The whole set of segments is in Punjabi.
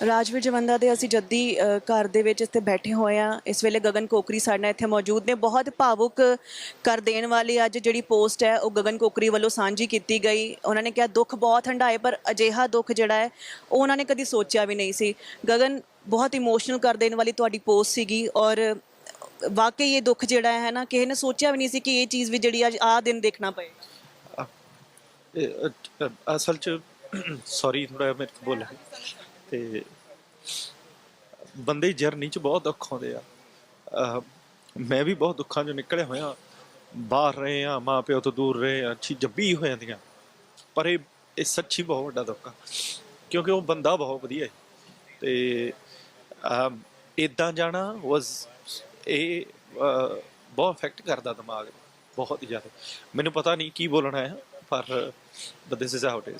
ਰਾਜਵੀਰ ਜਵੰਦਾ ਦੇ ਅਸੀਂ ਜੱਦੀ ਅ, ਘਰ ਦੇ ਵਿੱਚ ਇੱਥੇ ਬੈਠੇ ਹੋਏ ਆ ਇਸ ਵੇਲੇ ਗਗਨ ਕੋਕਰੀ ਸਾਡੇ ਨਾਲ ਇੱਥੇ ਮੌਜੂਦ ਨੇ। ਬਹੁਤ ਭਾਵੁਕ ਕਰ ਦੇਣ ਵਾਲੀ ਅੱਜ ਜਿਹੜੀ ਪੋਸਟ ਹੈ ਉਹ ਗਗਨ ਕੋਕਰੀ ਵੱਲੋਂ ਸਾਂਝੀ ਕੀਤੀ ਗਈ। ਉਹਨਾਂ ਨੇ ਕਿਹਾ ਦੁੱਖ ਬਹੁਤ ਹੰਢਾਏ ਪਰ ਅਜਿਹਾ ਦੁੱਖ ਜਿਹੜਾ ਹੈ ਉਹ ਉਹਨਾਂ ਨੇ ਕਦੀ ਸੋਚਿਆ ਵੀ ਨਹੀਂ ਸੀ। ਗਗਨ ਬਹੁਤ ਇਮੋਸ਼ਨਲ ਕਰ ਦੇਣ ਵਾਲੀ ਤੁਹਾਡੀ ਪੋਸਟ ਸੀਗੀ ਔਰ ਵਾਕਈ ਇਹ ਦੁੱਖ ਜਿਹੜਾ ਹੈ ਨਾ ਕਿਸੇ ਨੇ ਸੋਚਿਆ ਵੀ ਨਹੀਂ ਸੀ ਕਿ ਇਹ ਚੀਜ਼ ਵੀ ਜਿਹੜੀ ਅੱਜ ਆਹ ਦਿਨ ਦੇਖਣਾ ਪਏ। ਇਹ, ਅ, ਅਸਲ ਚ ਸੌਰੀ ਥੋੜਾ ਮੇਰੇ ਤੋਂ ਬੋਲਿਆ। ਤੇ ਬੰਦੇ ਜਰਨੀ ਚ ਬਹੁਤ ਦੁੱਖ ਆਉਂਦੇ ਆ। ਮੈਂ ਵੀ ਬਹੁਤ ਦੁੱਖਾਂ ਚੋਂ ਨਿਕਲਿਆ ਹੋਇਆ। ਬਾਹਰ ਰਹੇ ਆ ਮਾਂ ਪਿਓ ਤੋਂ ਦੂਰ ਰਹੇ ਆ ਅੱਛੀ ਜੱਬੀ ਹੋ ਜਾਂਦੀਆਂ। ਪਰ ਇਹ ਇਹ ਸੱਚੀ ਬਹੁਤ ਵੱਡਾ ਦੁੱਖ ਆ। ਕਿਉਂਕਿ ਉਹ ਬੰਦਾ ਬਹੁਤ ਵਧੀਆ ਹੈ ਤੇ ਅਮ, ਜਾਣਾ ਵਾਸ ਇਹ ਬਹੁਤ ਇਫੈਕਟ ਕਰਦਾ ਦਿਮਾਗ ਨੂੰ। ਬਹੁਤ ਹੀ ਜ਼ਿਆਦਾ। ਮੈਨੂੰ ਪਤਾ ਨਹੀਂ ਕੀ ਬੋਲਣਾ ਹੈ ਪਰ but this is how it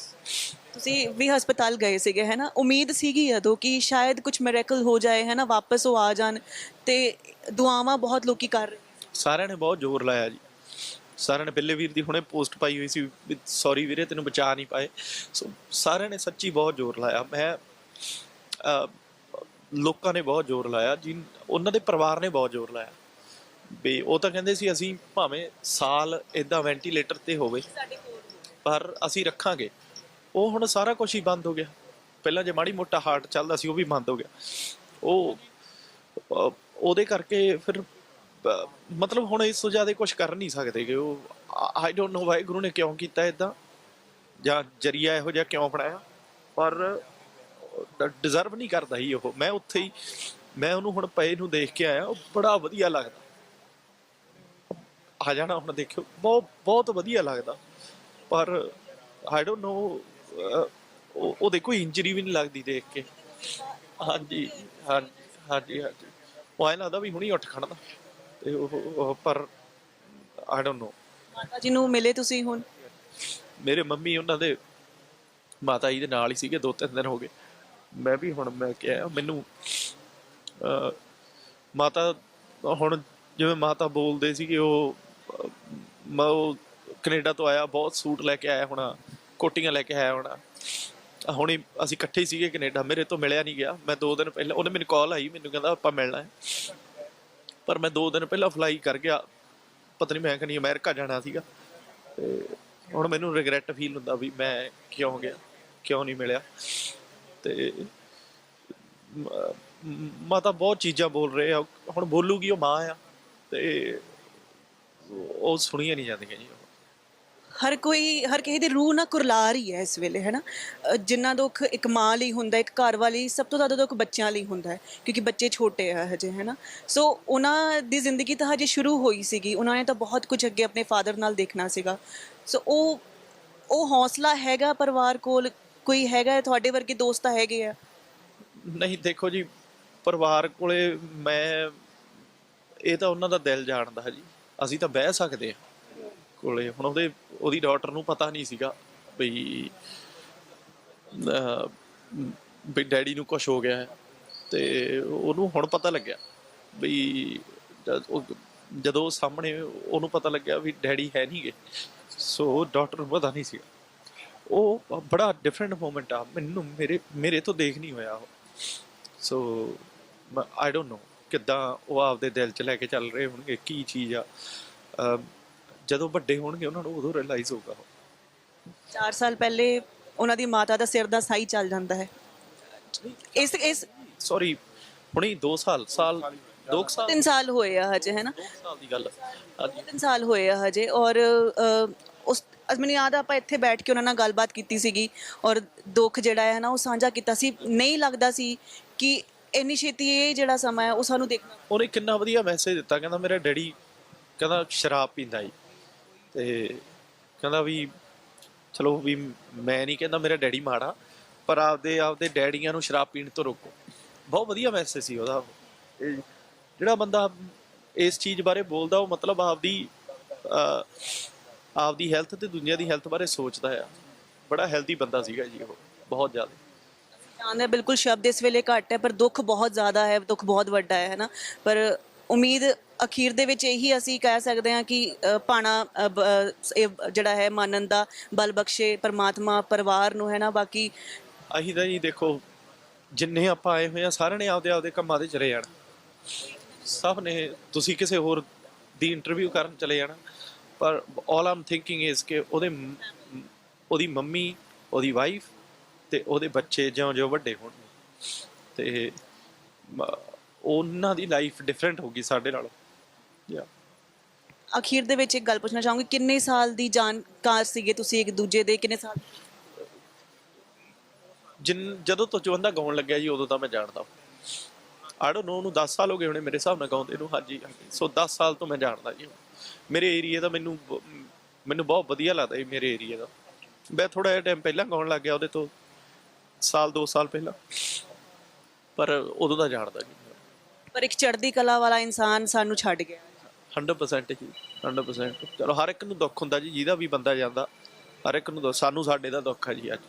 ਤੁਸੀਂ ਵੀ ਹਸਪਤਾਲ ਗਏ ਸੀਗੇ ਹੈ ਨਾ? ਉਮੀਦ ਸੀਗੀ ਉਦੋਂ ਕਿ ਸ਼ਾਇਦ ਕੁਝ ਮਿਰੇਕਲ ਹੋ ਜਾਏ ਹੈ ਨਾ? ਵਾਪਸ ਉਹ ਆ ਜਾਣ ਤੇ ਦੁਆਵਾਂ ਬਹੁਤ ਲੋਕੀ ਕਰ ਰਹੇ ਸਾਰਿਆਂ ਨੇ ਬਹੁਤ ਜ਼ੋਰ ਲਾਇਆ ਜੀ। ਸਾਰਿਆਂ ਨੇ ਪਹਿਲੇ ਵੀਰ ਦੀ ਹੁਣੇ ਪੋਸਟ ਪਾਈ ਹੋਈ ਸੀ ਸੌਰੀ ਵੀਰੇ ਤੈਨੂੰ ਬਚਾ ਨਹੀਂ ਪਾਏ। ਸੋ ਸਾਰਿਆਂ ਨੇ ਸੱਚੀ ਬਹੁਤ ਜ਼ੋਰ ਲਾਇਆ। ਮੈਂ ਅਹ, ਲੋਕਾਂ ਨੇ ਬਹੁਤ ਜ਼ੋਰ ਲਾਇਆ। ਜੀ ਉਹਨਾਂ ਦੇ ਪਰਿਵਾਰ ਨੇ ਬਹੁਤ ਜ਼ੋਰ ਲਾਇਆ। ਵੀ ਉਹ ਤਾਂ ਕਹਿੰਦੇ ਸੀ ਅਸੀਂ ਭਾਵੇਂ ਸਾਲ ਇਦਾਂ ਵੈਂਟੀਲੇਟਰ ਤੇ ਹੋਵੇ ਸਾਡੇ ਕੋਲ ਪਰ ਅਸੀਂ ਰੱਖਾਂਗੇ। ਉਹ ਹੁਣ ਸਾਰਾ ਕੁਝ ਹੀ ਬੰਦ ਹੋ ਗਿਆ। ਪਹਿਲਾਂ ਜੇ ਮਾੜੀ ਮੋਟਾ ਹਾਰਟ ਚੱਲਦਾ ਸੀ, ਉਹ ਵੀ ਬੰਦ ਹੋ ਗਿਆ। ਉਹ ਉਹਦੇ ਕਰਕੇ ਫਿਰ ਮਤਲਬ ਹੁਣ ਇਸ ਤੋਂ ਜ਼ਿਆਦਾ ਕੁਝ ਕਰ ਨਹੀਂ ਸਕਦੇ ਕਿ ਉਹ ਆਈ ਡੋਨਟ ਨੋ ਵਾਈ ਗੁਰੂ ਨੇ ਕਿਉਂ ਕੀਤਾ ਇਦਾਂ ਜਾਂ ਜਰੀਆ ਇਹੋ ਜਿਹਾ ਕਿਉਂ ਬਣਾਇਆ ਪਰ ਡਿਜ਼ਰਵ ਨਹੀਂ ਕਰਦਾ ਹੀ ਉਹ। ਮੈਂ ਉੱਥੇ ਹੀ, ਮੈਂ ਉਹਨੂੰ ਹੁਣ ਪਏ ਨੂੰ ਦੇਖ ਕੇ ਆਇਆ। ਉਹ ਬੜਾ ਵਧੀਆ ਲੱਗਦਾ। ਆ ਜਾਣਾ ਹੁਣ ਦੇਖਿਓ। ਬਹੁਤ ਬਹੁਤ ਵਧੀਆ ਲੱਗਦਾ। ਪਰ ਆਈ ਡੋਨਟ ਨੋ ਉਹਦੇ ਕੋਈ ਇੰਜਰੀ ਵੀ ਨਹੀਂ ਲੱਗਦੀ ਦੇਖ ਕੇ। ਹਾਂਜੀ ਹਾਂਜੀ ਹਾਂਜੀ ਹਾਂਜੀ। ਉਹ ਐਂ ਲੱਗਦਾ ਵੀ ਹੁਣੀ ਉੱਠ ਖੜਦਾ ਤੇ ਉਹ ਉਹ ਪਰ ਆਈ ਡੋਨਟ ਨੋ ਮਾਤਾ ਜੀ ਨੂੰ ਮਿਲੇ ਤੁਸੀਂ ਹੁਣ? ਮੇਰੇ ਮੰਮੀ ਉਹਨਾਂ ਦੇ ਮਾਤਾ ਜੀ ਦੇ ਨਾਲ ਹੀ ਸੀਗੇ ਦੋ ਤਿੰਨ ਦਿਨ ਹੋ ਗਏ। ਮੈਂ ਵੀ ਹੁਣ ਮੈਂ ਕਿਹਾ ਮੈਨੂੰ ਮਾਤਾ ਹੁਣ ਜਿਵੇਂ ਮਾਤਾ ਬੋਲਦੇ ਸੀਗੇ ਉਹ ਮੈਂ ਉਹ ਕੈਨੇਡਾ ਤੋਂ ਆਇਆ ਬਹੁਤ ਸੂਟ ਲੈ ਕੇ ਆਇਆ ਹੋਣਾ। ਕੋਟੀਆਂ ਲੈ ਕੇ ਆਇਆ ਹੋਣਾ। ਹੁਣ ਅਸੀਂ ਇਕੱਠੇ ਹੀ ਸੀਗੇ ਕੈਨੇਡਾ, ਮੇਰੇ ਤੋਂ ਮਿਲਿਆ ਨਹੀਂ ਗਿਆ। ਮੈਂ ਦੋ ਦਿਨ ਪਹਿਲਾਂ, ਉਹਨੇ ਮੈਨੂੰ ਕਾਲ ਆਈ, ਮੈਨੂੰ ਕਹਿੰਦਾ ਆਪਾਂ ਮਿਲਣਾ ਹੈ। ਪਰ ਮੈਂ ਦੋ ਦਿਨ ਪਹਿਲਾਂ ਫਲਾਈ ਕਰ ਗਿਆ। ਪਤਾ ਨਹੀਂ, ਮੈਂ ਕਹਿੰਦੀ ਅਮਰੀਕਾ ਜਾਣਾ ਸੀਗਾ। ਤੇ ਹੁਣ ਮੈਨੂੰ ਰਿਗਰੈਟ ਫੀਲ ਹੁੰਦਾ ਵੀ ਮੈਂ ਕਿਉਂ ਗਿਆ, ਕਿਉਂ ਨਹੀਂ ਮਿਲਿਆ। ਤੇ ਮ- ਮ- ਮਾਤਾ ਬਹੁਤ ਚੀਜ਼ਾਂ ਬੋਲ ਰਹੇ ਆ। ਹੁਣ ਬੋਲੂਗੀ ਉਹ ਮਾਂ ਆ। ਤੇ ਉਹ ਸੁਣੀਆਂ ਨਹੀਂ ਜਾਂਦੀਆਂ ਜੀ। ਹਰ ਕੋਈ ਹਰ ਕਿਸੇ ਦੀ ਰੂਹ ਨਾ ਕੁਰਲਾ ਰਹੀ ਹੈ ਇਸ ਵੇਲੇ ਹੈ ਅ, ਜਿੰਨਾ ਦੁੱਖ ਇੱਕ ਮਾਂ ਲਈ ਹੁੰਦਾ ਇੱਕ ਘਰ ਵਾਲੀ ਸਭ ਤੋਂ ਜ਼ਿਆਦਾ ਦੁੱਖ ਬੱਚਿਆਂ ਲਈ ਹੁੰਦਾ ਹੈ ਕਿਉਂਕਿ ਬੱਚੇ ਛੋਟੇ ਆ ਹਜੇ ਹੈ ਸੋ ਉਹਨਾਂ ਦੀ ਜ਼ਿੰਦਗੀ ਤਾਂ ਹਜੇ ਸ਼ੁਰੂ ਹੋਈ ਸੀਗੀ ਉਹਨਾਂ ਨੇ ਤਾਂ ਬਹੁਤ ਕੁਝ ਅੱਗੇ ਆਪਣੇ ਫਾਦਰ ਨਾਲ ਦੇਖਣਾ ਸੀਗਾ। ਸੋ ਉਹ ਉਹ ਹੌਸਲਾ ਹੈਗਾ ਪਰਿਵਾਰ ਕੋਲ ਕੋਈ ਹੈਗਾ ਹੈ, ਤੁਹਾਡੇ ਵਰਗੇ ਦੋਸਤ ਤਾਂ ਹੈਗੇ ਆ? ਨਹੀਂ ਦੇਖੋ ਜੀ ਪਰਿਵਾਰ ਕੋਲੇ ਮੈਂ ਇਹ ਤਾਂ ਉਹਨਾਂ ਦਾ ਦਿਲ ਜਾਣਦਾ ਜੀ। ਅਸੀਂ ਤਾਂ ਬਹਿ ਸਕਦੇ ਆ ਕੋਲੇ ਹੁਣ ਉਹਦੇ ਉਹਦੀ ਡਾਟਰ ਨੂੰ ਪਤਾ ਨਹੀਂ ਸੀਗਾ ਬਈ ਅਹ, ਡੈਡੀ ਨੂੰ ਕੁਝ ਹੋ ਗਿਆ ਹੈ। ਤੇ ਉਹਨੂੰ ਹੁਣ ਪਤਾ ਲੱਗਿਆ ਬਈ ਜਦੋਂ ਸਾਹਮਣੇ ਉਹਨੂੰ ਪਤਾ ਲੱਗਿਆ ਵੀ ਡੈਡੀ ਹੈ ਨਹੀਂਗੇ ਸੋ ਡਾਟਰ ਨੂੰ ਪਤਾ ਨਹੀਂ ਸੀਗਾ। ਉਹ ਬੜਾ ਡਿਫਰੈਂਟ ਮੂਮੈਂਟ ਆ। ਮੈਨੂੰ ਮੇਰੇ ਮੇਰੇ ਤੋਂ ਦੇਖ ਨਹੀਂ ਹੋਇਆ ਉਹ। ਸੋ ਆਈ ਡੋਨਟ ਨੋ ਕਿੱਦਾਂ ਉਹ ਆਪਦੇ ਦਿਲ 'ਚ ਲੈ ਕੇ ਚੱਲ ਰਹੇ ਹੋਣਗੇ ਕੀ ਚੀਜ਼ ਆ। ਜਦੋਂ ਵੱਡੇ ਹੋਣਗੇ ਉਹਨਾਂ ਨੂੰ ਉਦੋਂ ਰਿਅਲਾਈਜ਼ ਹੋਊਗਾ ਉਹ। 4 ਸਾਲ ਪਹਿਲੇ ਉਹਨਾਂ ਦੀ ਮਾਤਾ ਦਾ ਸਿਰ ਦਾ ਸਾਈ ਚੱਲ ਜਾਂਦਾ ਹੈ। ਇਸ ਇਸ ਸੌਰੀ ਹੁਣੀ 2 ਸਾਲ ਸਾਲ 2 ਸਾਲ? ਤਿੰਨ ਸਾਲ ਹੋਏ ਆ ਹਜੇ ਹੈ ਨਾ? 2 ਸਾਲ ਦੀ ਗੱਲ ਆ। ਹਾਂਜੀ। ਤਿੰਨ ਸਾਲ ਹੋਏ ਆ ਹਜੇ ਔਰ ਉਸ ਮੈਨੂੰ ਯਾਦ ਆ ਆਪਾਂ ਇੱਥੇ ਬੈਠ ਕੇ ਉਹਨਾਂ ਨਾਲ ਗੱਲਬਾਤ ਕੀਤੀ ਸੀਗੀ ਔਰ ਦੁੱਖ ਜਿਹੜਾ ਹੈ ਨਾ ਉਹ ਸਾਂਝਾ ਕੀਤਾ ਸੀ। ਨਹੀਂ ਲੱਗਦਾ ਸੀ ਕਿ ਇੰਨੀ ਛੇਤੀ ਇਹ ਜਿਹੜਾ ਸਮਾਂ ਹੈ ਉਹ ਸਾਨੂੰ ਦੇਖਣਾ ਉਹਨੇ ਕਿੰਨਾ ਵਧੀਆ ਮੈਸੇਜ ਦਿੱਤਾ। ਕਹਿੰਦਾ ਮੇਰਾ ਡੈਡੀ ਕਹਿੰਦਾ ਸ਼ਰਾਬ ਪੀਂਦਾ ਜੀ ਤੇ ਕਹਿੰਦਾ ਵੀ, ਚਲੋ ਵੀ ਮੈਂ ਨਹੀਂ ਕਹਿੰਦਾ ਮੇਰਾ ਡੈਡੀ ਮਾੜਾ, ਪਰ ਆਪਦੇ ਆਪਦੇ ਡੈਡੀਆਂ ਨੂੰ ਸ਼ਰਾਬ ਪੀਣ ਤੋਂ ਰੋਕੋ। ਬਹੁਤ ਵਧੀਆ ਮੈਸੇਜ ਸੀ ਉਹਦਾ। ਇਹ ਜਿਹੜਾ ਬੰਦਾ ਇਸ ਚੀਜ਼ ਬਾਰੇ ਬੋਲਦਾ, ਉਹ ਮਤਲਬ ਆਪਦੀ ਆਪਦੀ ਹੈਲਥ ਤੇ ਦੁਨੀਆ ਦੀ ਹੈਲਥ ਬਾਰੇ ਸੋਚਦਾ ਆ। ਬੜਾ ਹੈਲਦੀ ਬੰਦਾ ਸੀਗਾ ਜੀ ਉਹ, ਬਹੁਤ ਜ਼ਿਆਦਾ। ਜਾਣਦੇ ਬਿਲਕੁਲ ਸ਼ਬਦ ਇਸ ਵੇਲੇ ਘੱਟ ਹੈ, ਪਰ ਦੁੱਖ ਬਹੁਤ ਜ਼ਿਆਦਾ ਹੈ, ਦੁੱਖ ਬਹੁਤ ਵੱਡਾ ਹੈ ਨਾ? ਪਰ ਉਮੀਦ ਅਖੀਰ ਦੇ ਵਿੱਚ ਇਹੀ ਅਸੀਂ ਕਹਿ ਸਕਦੇ ਹਾਂ ਕਿ ਅ, ਭਾਣਾ ਜਿਹੜਾ ਹੈ ਮਾਨਨ ਦਾ ਬਲ ਬਖਸ਼ੇ ਪਰਮਾਤਮਾ ਪਰਿਵਾਰ ਨੂੰ ਹੈ ਨਾ? ਬਾਕੀ ਅਸੀਂ ਤਾਂ ਜੀ ਦੇਖੋ ਜਿੰਨੇ ਆਪਾਂ ਆਏ ਹੋਏ ਆ ਸਾਰਿਆਂ ਨੇ ਆਪਦੇ ਆਪਦੇ ਕੰਮਾਂ ਤੇ ਚਲੇ ਜਾਣਾ। ਸਭ ਨੇ ਤੁਸੀਂ ਕਿਸੇ ਹੋਰ ਦੀ ਇੰਟਰਵਿਊ ਕਰਨ ਚਲੇ ਜਾਣਾ। ਪਰ ਆਲ ਆਮ ਥਿੰਕਿੰਗ ਇਜ਼ ਕਿ ਉਹਦੇ ਉਹਦੀ ਮੰਮੀ ਉਹਦੀ ਵਾਈਫ ਤੇ ਉਹਦੇ ਬੱਚੇ ਜਿਉਂ-ਜਿਉਂ ਵੱਡੇ ਹੋਣਗੇ। ਤੇ ਉਹਨਾਂ ਦੀ ਲਾਈਫ ਡਿਫਰੈਂਟ ਹੋਗੀ ਸਾਡੇ ਨਾਲੋਂ। ਯਾ ਅਖੀਰ ਦੇ ਵਿੱਚ ਇੱਕ ਗੱਲ ਪੁੱਛਣਾ ਚਾਹੂੰਗੀ ਕਿੰਨੇ ਸਾਲ ਦੀ ਜਾਣਕਾਰ ਸੀਗੇ ਤੁਸੀਂ ਇੱਕ ਦੂਜੇ ਦੇ ਕਿੰਨੇ ਸਾਲ? ਜਿਨ ਜਦੋਂ ਤੋਂ ਜਵੰਦਾ ਗਾਉਣ ਲੱਗਿਆ ਜੀ ਉਦੋਂ ਤਾਂ ਮੈਂ ਜਾਣਦਾ ਆਈ ਡੋਨਟ ਨੋ ਉਹਨੂੰ 10 ਸਾਲ ਹੋ ਗਏ ਹੋਣੇ ਮੇਰੇ ਹਿਸਾਬ ਨਾਲ ਗਾਉਂਦੇ ਨੂੰ ਹਾਂਜੀ ਸੋ 10 ਸਾਲ ਤੋਂ ਮੈਂ ਜਾਣਦਾ ਜੀ ਮੇਰੇ ਏਰੀਆ ਦਾ ਮੈਨੂੰ ਮੈਨੂੰ ਬਹੁਤ ਵਧੀਆ ਲੱਗਦਾ ਜੀ ਮੇਰੇ ਏਰੀਆ ਦਾ। ਮੈਂ ਥੋੜਾ ਜਿਹਾ ਟਾਈਮ ਪਹਿਲਾਂ ਗਾਉਣ ਲੱਗ ਗਿਆ ਉਹਦੇ ਤੋਂ ਸਾਲ 2 ਸਾਲ ਪਹਿਲਾਂ। ਪਰ ਉਦੋਂ ਦਾ ਜਾਣਦਾ ਜੀ ਪਰ ਇੱਕ ਚੜ੍ਹਦੀ ਕਲਾ ਵਾਲਾ ਇਨਸਾਨ ਸਾਨੂੰ ਛੱਡ ਗਿਆ। 100% ਜੀ 100% ਚਲੋ ਹਰ ਇੱਕ ਨੂੰ ਦੁੱਖ ਹੁੰਦਾ ਜੀ, ਜਿਹਦਾ ਵੀ ਬੰਦਾ ਜਾਂਦਾ, ਹਰ ਇੱਕ ਨੂੰ ਦੁੱਖ- ਸਾਨੂੰ ਸਾਡੇ ਦਾ ਦੁੱਖ ਹੈ ਜੀ ਅੱਜ।